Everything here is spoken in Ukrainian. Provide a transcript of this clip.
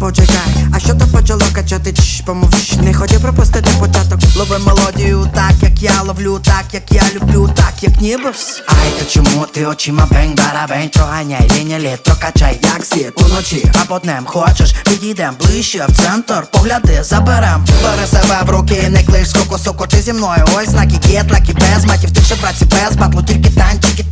Почекай, а що то почало качати? Чш, помовч, не хотів пропустити початок. Лови мелодію так, як я ловлю, так, як я люблю, так, як ніби вс Ай, то чому ти очима бень, барабень Проганяй лінія літ, качай, як слід. Уночі або днем хочеш, підійдем ближче в центр Погляди, заберем. Бери себе в руки, не клиш скоку, соку, ти зі мною. Ось знаки гет, лаки без матів, ти ще праці без батлу, тільки танчики,